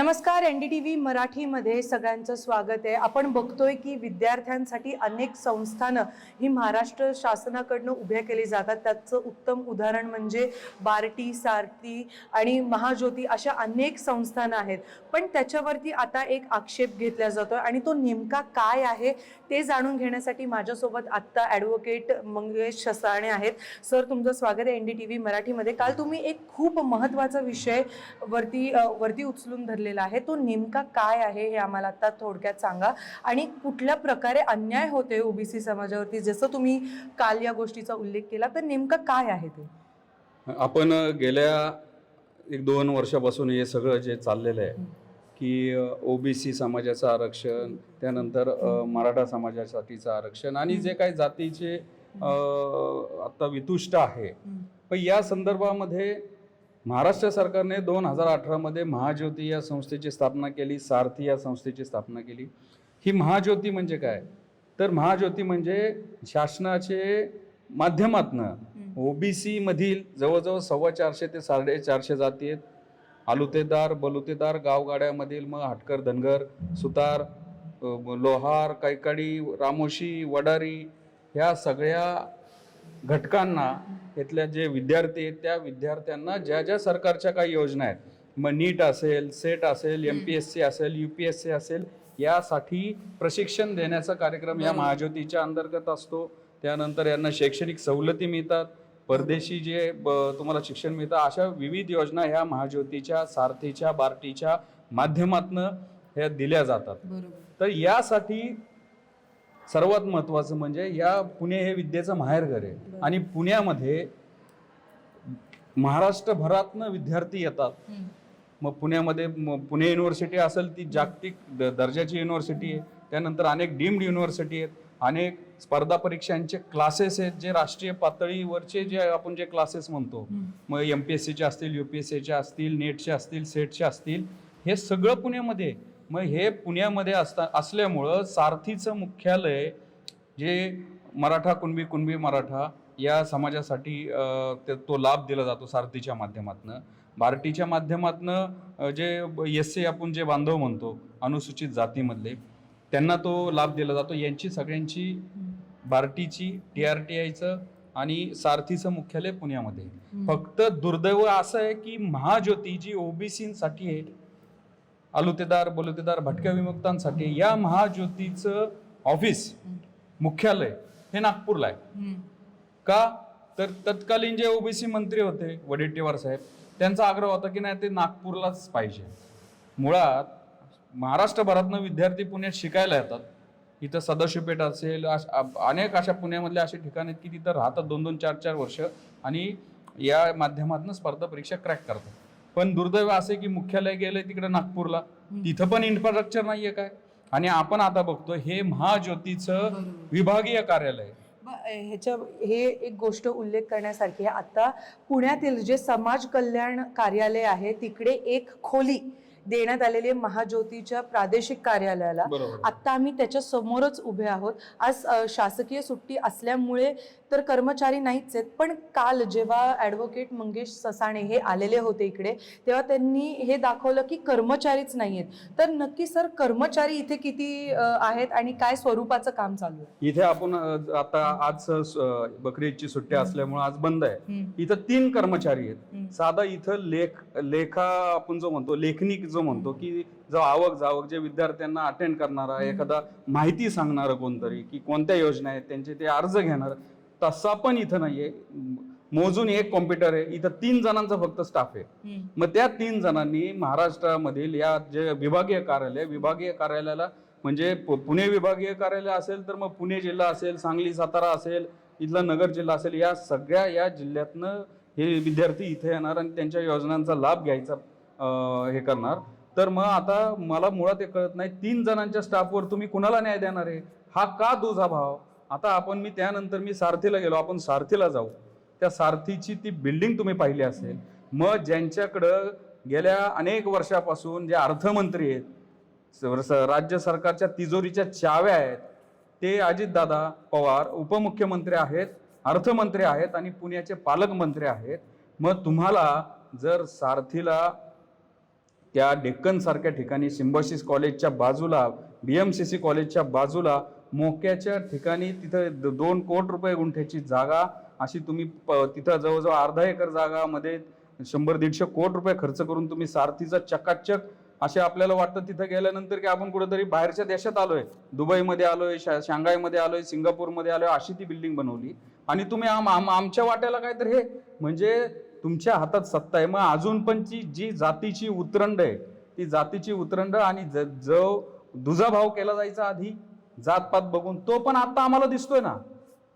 नमस्कार N D T V मराठीमध्ये सगळ्यांचं स्वागत आहे. आपण बघतोय की विद्यार्थ्यांसाठी अनेक संस्थानं ही महाराष्ट्र शासनाकडनं उभ्या केली जातात. त्याचं उत्तम उदाहरण म्हणजे बार्टी सारथी आणि महाज्योती अशा अनेक संस्थानं आहेत. पण त्याच्यावरती आता एक आक्षेप घेतला जातोय आणि तो नेमका काय आहे ते जाणून घेण्यासाठी माझ्यासोबत आत्ता ॲडव्होकेट मंगेश शसाणे आहेत. सर तुमचं स्वागत आहे एन डी टी व्ही मराठीमध्ये. काल तुम्ही एक खूप महत्त्वाचा विषय वरती वरती उचलून धरले धरलेला आहे. तो नेमका काय आहे हे आम्हाला आता थोडक्यात सांगा. आणि कुठल्या प्रकारे अन्याय होते ओबीसी समाजावरती? जसं तुम्ही काल या गोष्टीचा उल्लेख केला तर नेमकं काय आहे ते? आपण गेल्या एक दोन वर्षापासून हे सगळं जे चाललेलं आहे की ओबीसी समाजाचं आरक्षण त्यानंतर मराठा समाजासाठीचं आरक्षण आणि जे काही जातीचे आता वितुष्ट आहे. पण या संदर्भामध्ये महाराष्ट्र सरकारने दोन हजार अठरामध्ये महाज्योती या संस्थेची स्थापना केली सारथी या संस्थेची स्थापना केली. ही महाज्योती म्हणजे काय? तर महाज्योती म्हणजे शासनाचे माध्यमातनं ओबीसी मधील जवळजवळ सव्वा चारशे ते साडेचारशे जाती आहेत. आलुतेदार बलुतेदार गावगाड्यामधील मग हटकर धनगर सुतार लोहार कैकाडी रामोशी वडारी ह्या सगळ्या घटकांना इथल्या जे विद्यार्थी आहेत त्या विद्यार्थ्यांना ज्या ज्या सरकारच्या काही योजना आहेत मग नीट असेल सेट असेल एम पी एस सी असेल यू पी एस सी असेल यासाठी प्रशिक्षण देण्याचा कार्यक्रम या. महाज्योतीच्या अंतर्गत असतो. त्यानंतर यांना शैक्षणिक सवलती मिळतात. परदेशी जे तुम्हाला शिक्षण मिळतं अशा विविध योजना ह्या महाज्योतीच्या सारथीच्या बार्टीच्या माध्यमातनं ह्या दिल्या जातात. बरोबर. तर यासाठी सर्वात महत्त्वाचं म्हणजे या पुणे हे विद्येचं माहेरघर आहे. आणि पुण्यामध्ये महाराष्ट्रभरातनं विद्यार्थी येतात. मग पुण्यामध्ये पुणे युनिव्हर्सिटी असेल ती जागतिक द- दर्जाची युनिव्हर्सिटी आहे. त्यानंतर अनेक डीम्ड युनिव्हर्सिटी आहेत. अनेक स्पर्धा परीक्षांचे क्लासेस आहेत जे राष्ट्रीय पातळीवरचे जे आपण जे क्लासेस म्हणतो. मग एम पी एस सीचे असतील यू पी एस सीचे असतील नेटचे असतील सेटचे असतील हे सगळं पुण्यामध्ये. मग हे पुण्यामध्ये असता असल्यामुळं सारथीचं मुख्यालय जे मराठा कुणबी कुणबी मराठा या समाजासाठी ते- लाभ दिला जातो सारथीच्या माध्यमातनं. बार्टीच्या माध्यमातनं जे एस सी आपण जे बांधव म्हणतो अनुसूचित जातीमधले त्यांना तो लाभ दिला जातो. यांची सगळ्यांची बार्टीची टी आर टी आयचं आणि सारथीचं मुख्यालय पुण्यामध्ये. फक्त दुर्दैव असं आहे की महाज्योती जी ओबीसीसाठी आहे आलुतेदार बलुतेदार भटक्या विमुक्तांसाठी या महाज्योतीचं ऑफिस मुख्यालय हे नागपूरला आहे. का? तर तत्कालीन जे ओबीसी मंत्री होते वडेट्टीवार साहेब त्यांचा आग्रह होता की नाही ते नागपूरलाच पाहिजे. मुळात महाराष्ट्रभरातनं विद्यार्थी पुण्यात शिकायला येतात. इथं सदाशिवपेठ असेल अश- अनेक अशा पुण्यामधले असे ठिकाण आहेत की तिथं राहतात दोन दोन चार चार वर्ष आणि या माध्यमातून स्पर्धा परीक्षा क्रॅक करतात. पण दुर्दैव असे की मुख्यालय गेलंय तिकडे नागपूरला. तिथं पण इन्फ्रास्ट्रक्चर नाहीये काय? आणि आपण आता बघतो हे महाज्योतीचं विभागीय कार्यालय. ह्याच्या हे एक गोष्ट उल्लेख करण्यासारखी आहे. आता पुण्यातील जे समाज कल्याण कार्यालय आहे तिकडे एक खोली देण्यात आलेली आहे महाज्योतीच्या प्रादेशिक कार्यालयाला. आत्ता आम्ही त्याच्या समोरच उभे आहोत. आज शासकीय सुट्टी असल्यामुळे तर कर्मचारी नाहीच आहेत पण काल जेव्हा ॲडव्होकेट मंगेश ससाणे हे आलेले होते इकडे तेव्हा त्यांनी हे दाखवलं की कर्मचारीच नाही आहेत. तर नक्की सर कर्मचारी इथे किती आहेत आणि काय स्वरूपाचं काम चालू आहे? इथे आपण आता आज अ, बकरी ईदची सुट्टी असल्यामुळे आज बंद आहे. इथं तीन कर्मचारी. आहेत. साधा इथं लेख लेखा आपण जो म्हणतो लेखनिक जो म्हणतो की जो आवक जावक जे विद्यार्थ्यांना अटेंड करणारा एखादा माहिती सांगणारं कोणतरी की कोणत्या योजना आहेत त्यांचे ते अर्ज घेणार तसा पण इथं नाहीये. मोजून एक कॉम्प्युटर आहे इथं तीन जणांचा फक्त स्टाफ आहे. मग त्या तीन जणांनी महाराष्ट्रामधील या जे विभागीय कार्यालय विभागीय कार्यालयाला म्हणजे पुणे विभागीय कार्यालय असेल तर मग पुणे जिल्हा असेल सांगली सातारा असेल इथला नगर जिल्हा असेल या सगळ्या या जिल्ह्यातनं हे विद्यार्थी इथे येणार आणि त्यांच्या योजनांचा लाभ घ्यायचा. हे करणार. तर मग आता मला मुळात हे कळत नाही तीन जणांच्या स्टाफवर तुम्ही कुणाला न्याय देणार आहे? हा का दुजा भाव? आता आपण मी त्यानंतर मी सारथीला गेलो आपण सारथीला जाऊ. त्या सारथीची ती बिल्डिंग तुम्ही पाहिली असेल. मग ज्यांच्याकडं गेल्या अनेक वर्षापासून जे अर्थमंत्री आहेत स- राज्य सरकारच्या तिजोरीच्या चाव्या आहेत ते अजितदादा पवार उपमुख्यमंत्री आहेत अर्थमंत्री आहेत आणि पुण्याचे पालकमंत्री आहेत. मग तुम्हाला जर सारथीला त्या डेक्कनसारख्या ठिकाणी सिम्बॉसिस कॉलेजच्या बाजूला बी एम सी सी कॉलेजच्या बाजूला मोक्याच्या ठिकाणी तिथं द- दोन कोट रुपये गुंठ्याची जागा अशी तुम्ही प- तिथं जवळजवळ अर्धा एकर जागामध्ये शंभर दीडशे कोट रुपये खर्च करून तुम्ही सारथीचा चकाचक असे आपल्याला वाटतं तिथं गेल्यानंतर की आपण कुठेतरी बाहेरच्या देशात आलोय. दुबईमध्ये आलोय शा- शांघायमध्ये आलोय सिंगापूरमध्ये आलोय अशी ती बिल्डिंग बनवली. आणि तुम्ही आम आम- आमच्या वाट्याला काय तर हे म्हणजे तुमच्या हातात सत्ता आहे. मग अजून पण ती जी जातीची उतरंड आहे ती जातीची उतरंड आणि ज- जो दुजाभाव केला जायचा आधी जातपात बघून तो पण आता आम्हाला दिसतोय ना.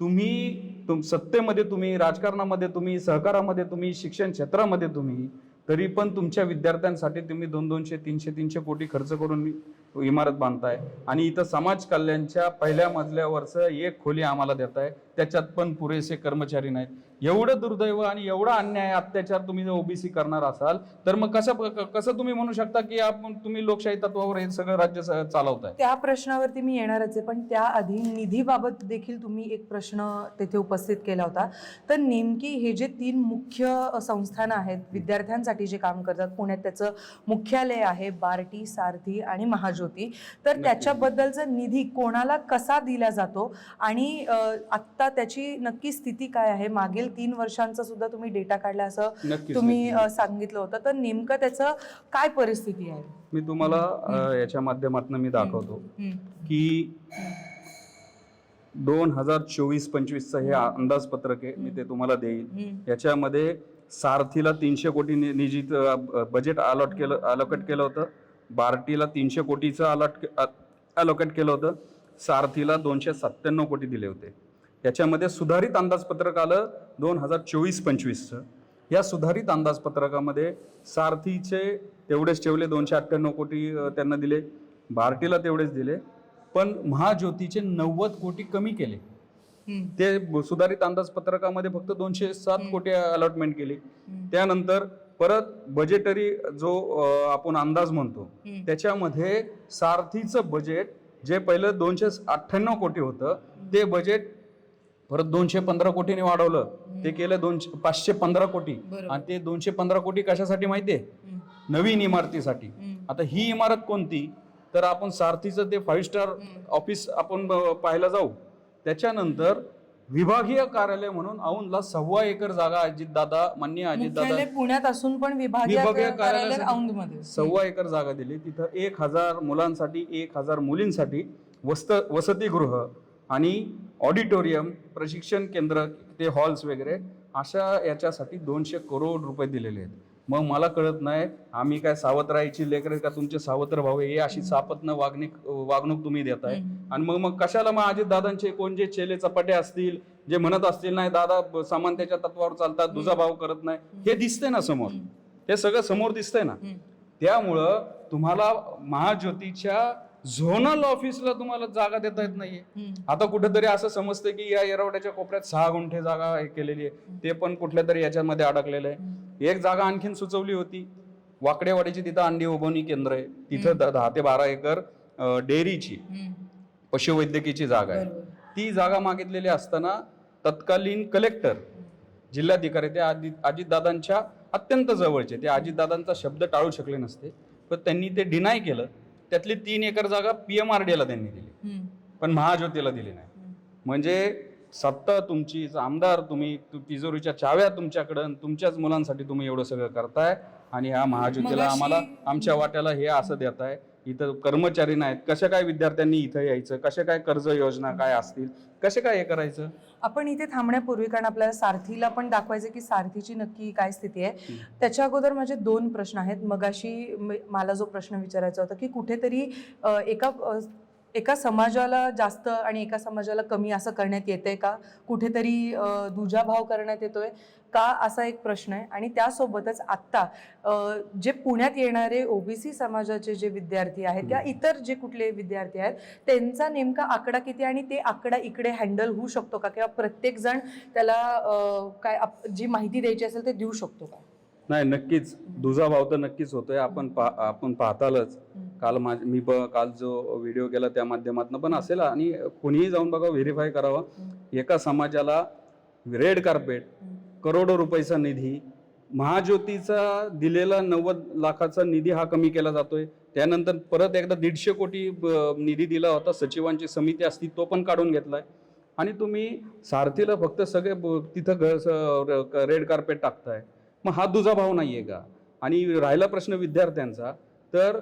तुम्ही तुम सत्तेमध्ये तुम्ही राजकारणामध्ये तुम्ही सहकारामध्ये तुम्ही शिक्षण क्षेत्रामध्ये तुम्ही तरी पण तुमच्या विद्यार्थ्यांसाठी तुम्ही दोन दोनशे तीनशे तीनशे कोटी खर्च करून इमारत बांधताय. आणि इथं समाज कल्याणच्या पहिल्या मजल्यावरचं एक खोली आम्हाला देताय. त्याच्यात पण पुरेसे कर्मचारी नाहीत. एवढं दुर्दैव आणि एवढा अन्याय अत्याचार तुम्ही जर ओबीसी करणार असाल तर मग कसं कसं तुम्ही म्हणू शकता की आपण तुम्ही लोकशाही तत्वावर हे सगळं राज्य चालवताय? त्या प्रश्नावरती मी येणारच आहे पण त्याआधी निधीबाबत देखील तुम्ही एक प्रश्न तेथे उपस्थित केला होता. तर नेमकी हे जे तीन मुख्य संस्थानं आहेत विद्यार्थ्यांसाठी जे काम करतात पुण्यात त्याचं मुख्यालय आहे बार्टी सारथी आणि महाज्योती. तर. त्याच्याबद्दलचा निधी कोणाला कसा दिला जातो आणि आत्ता त्याची नक्की स्थिती काय आहे? मागील तीन वर्षांचा सुद्धा तुम्ही डेटा काढला असं तुम्ही. सांगितलं होतं. तर नेमकं त्याचं काय परिस्थिती आहे? मी तुम्हाला याच्या माध्यमातून मी दाखवतो. की दोन हजार चोवीस पंचवीसचं हे अंदाजपत्रक आहे मी ते तुम्हाला देईल. याच्यामध्ये सारथीला तीनशे कोटी नि- निधीत बजेट अलॉट केलं अलोकेट केलं होतं. बार्टीला तीनशे कोटीचं अलॉट अलोकेट केलं होतं. सारथीला दोनशे सत्त्याण्णव कोटी दिले होते. याच्यामध्ये सुधारित अंदाजपत्रक आलं दोन हजार चोवीस पंचवीसचं या सुधारित अंदाजपत्रकामध्ये सारथीचे तेवढेच ठेवले दोनशे अठ्ठ्याण्णव कोटी त्यांना दिले बार्टीला तेवढेच दिले पण महाज्योतीचे नव्वद कोटी कमी केले. ते सुधारित अंदाजपत्रकामध्ये फक्त दोनशे सात. कोटी अलॉटमेंट केली. त्यानंतर परत बजेटरी जो आपण अंदाज म्हणतो. त्याच्यामध्ये सारथीचं बजेट जे पहिलं दोनशे अठ्ठ्याण्णव कोटी होतं ते बजेट परत दोनशे पंधरा कोटीने वाढवलं. ते केलं दोनशे पाचशे पंधरा कोटी. आणि ते दोनशे पंधरा कोटी कशासाठी माहितीये. नवीन इमारतीसाठी. आता ही इमारत कोणती? तर आपण सारथीचं ते फाईव्ह स्टार ऑफिस आपण पाहायला जाऊ. त्याच्यानंतर विभागीय कार्यालय म्हणून औंधला सव्वा एकर जागा अजितदादा मान्य अजितदादा पुण्यात असून पण विभागीय कार्यालय सव्वा एकर जागा दिली. तिथं एक हजार मुलांसाठी एक हजार मुलींसाठी वस्त वसतिगृह आणि ऑडिटोरियम प्रशिक्षण केंद्र ते हॉल्स वगैरे अशा याच्यासाठी दोनशे करोड रुपये दिलेले आहेत. मग मला कळत नाही आम्ही काय सावत्राईची लेकरं का? तुमचे सावत्र भाऊ हे अशी सापत्न वागणूक वागणूक तुम्ही देताय. आणि मग मग कशाला मग अजित दादांचे कोण जे चेले चपाटे असतील जे म्हणत असतील नाही दादा समानतेच्या तत्वावर चालतात दुजा भाव करत नाही. हे दिसतंय ना समोर. हे सगळं समोर दिसतंय ना. त्यामुळं तुम्हाला महाज्योतीच्या झोनल ऑफिसला तुम्हाला जागा देता येत नाहीये. आता कुठेतरी असं समजतं की या येरवड्याच्या कोपऱ्यात सहा गुंठे जागा हे केलेली आहे. ते पण कुठल्या तरी याच्यामध्ये अडकलेलं आहे. एक जागा आणखीन सुचवली होती. वाकडेवाडीची तिथं अंडी उभवणी केंद्र आहे. तिथं दहा ते बारा एकर डेअरीची पशुवैद्यकीची जागा आहे. ती जागा मागितलेली असताना तत्कालीन कलेक्टर जिल्हाधिकारी ते अजित अजितदादांच्या अत्यंत जवळचे. ते अजितदादांचा शब्द टाळू शकले नसते. पण त्यांनी ते डिनाय केलं. त्यातली तीन एकर जागा पी एम आर डीला त्यांनी दिली. पण महाज्योतीला दिली नाही. म्हणजे सत्ता तुमची आमदार तुम्ही तिजोरीच्या चाव्या तुमच्याकडं तुमच्याच मुलांसाठी तुम्ही एवढं सगळं करताय आणि ह्या महाज्योतीला आम्हाला आमच्या वाट्याला हे असं देताय. इथं कर्मचारी नाहीत. कशा काय विद्यार्थ्यांनी इथं यायचं? कशा काय कर्ज योजना काय असतील? कसे काय हे करायचं? आपण इथे थांबण्यापूर्वी कारण आपल्याला सारथीला पण दाखवायचं की सारथीची नक्की काय स्थिती आहे. त्याच्या अगोदर माझे दोन प्रश्न आहेत. मगाशी मला जो प्रश्न विचारायचा होता की कुठेतरी एका एका समाजाला जास्त आणि एका समाजाला कमी असं करण्यात येतंय का? कुठेतरी दुजाभाव करण्यात येतोय. का असा एक प्रश्न आहे? आणि त्यासोबतच आत्ता जे पुण्यात येणारे ओबीसी समाजाचे जे विद्यार्थी आहेत किंवा इतर जे कुठले विद्यार्थी आहेत त्यांचा नेमका आकडा किती आणि ते आकडा इकडे हँडल होऊ शकतो का? किंवा प्रत्येक जण त्याला काय जी माहिती द्यायची असेल ते देऊ शकतो का? नाही नक्कीच. दुजाभाव तर नक्कीच होतोय. आपण पा आपण पाहतालच. काल माझ मी ब काल जो व्हिडिओ केला त्या माध्यमातून पण असेल आणि कोणीही जाऊन बघा व्हेरीफाय करावा. एका समाजाला रेड कार्पेट करोडो रुपयाचा निधी महाज्योतीचा दिलेला नव्वद लाखाचा निधी हा कमी केला जातोय. त्यानंतर परत एकदा दीडशे कोटी निधी दिला होता सचिवांची समिती असती तो पण काढून घेतलाय. आणि तुम्ही सारथीला फक्त सगळे तिथं घ- स- र- रेड कार्पेट टाकताय. मग हा दुजा भाव नाही आहे का? आणि राहिला प्रश्न विद्यार्थ्यांचा तर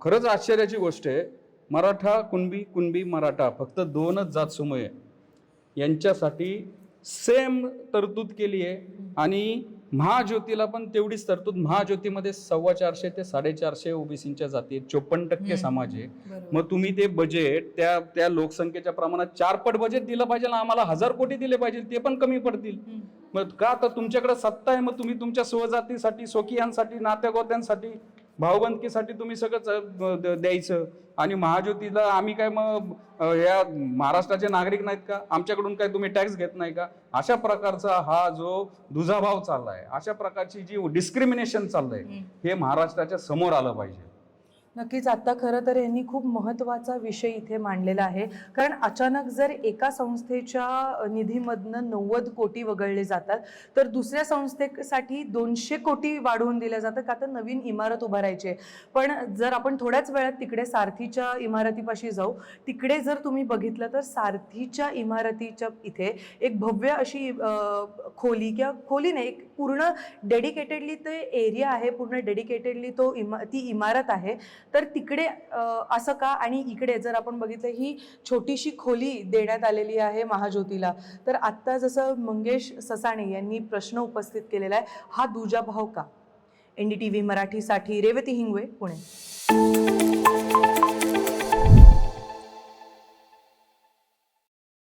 खरंच आश्चर्याची गोष्ट आहे. मराठा कुणबी कुणबी मराठा फक्त दोनच जात समूह यांच्यासाठी सेम तरतूद केली आहे. आणि महाज्योतीला पण तेवढीच तरतूद. महाज्योतीमध्ये सव्वा चारशे ते साडेचारशे ओबीसीच्या जाती आहेत. चोपन्न टक्के समाज आहे. मग तुम्ही ते बजेट त्या त्या लोकसंख्येच्या प्रमाणात चारपट बजेट दिलं पाहिजे ना आम्हाला हजार कोटी दिले पाहिजे. ते पण कमी पडतील. मग का तर तुमच्याकडे सत्ता आहे मग तुम्ही तुमच्या स्वजातीसाठी स्वकीयांसाठी नात्यागोत्यांसाठी भावबंदकीसाठी तुम्ही द- द्यायचं. आणि महाज्योतीला आम्ही काय मग या महाराष्ट्राचे नागरिक नाहीत का? आमच्याकडून काय तुम्ही टॅक्स घेत नाही का? अशा प्रकारचा हा जो दुजाभाव चाललाय अशा प्रकारची जी डिस्क्रिमिनेशन चाललंय हे महाराष्ट्राच्या समोर आलं पाहिजे. नक्कीच आता खरं तर यांनी खूप महत्त्वाचा विषय इथे मांडलेला आहे. कारण अचानक जर एका संस्थेच्या निधीमधनं नव्वद कोटी वगळले जातात तर दुसऱ्या संस्थेसाठी दोनशे कोटी वाढवून दिल्या जातात का तर नवीन इमारत उभारायची आहे. पण जर आपण थोड्याच वेळात तिकडे सारथीच्या इमारतीपाशी जाऊ तिकडे जर तुम्ही बघितलं तर सारथीच्या इमारतीच्या इथे एक भव्य अशी खोली किंवा खोली नाही एक पूर्ण डेडिकेटेडली ते एरिया आहे पूर्ण डेडिकेटेडली तो इमा ती इमारत आहे. तर तिकडे असं का? आणि इकडे जर आपण बघितलं ही छोटीशी खोली देण्यात आलेली आहे महाज्योतीला. तर आत्ता जसं मंगेश ससाणे यांनी प्रश्न उपस्थित केलेला आहे हा दुजा भाव का? एन डी टी व्ही मराठीसाठी रेवती हिंगवे पुणे.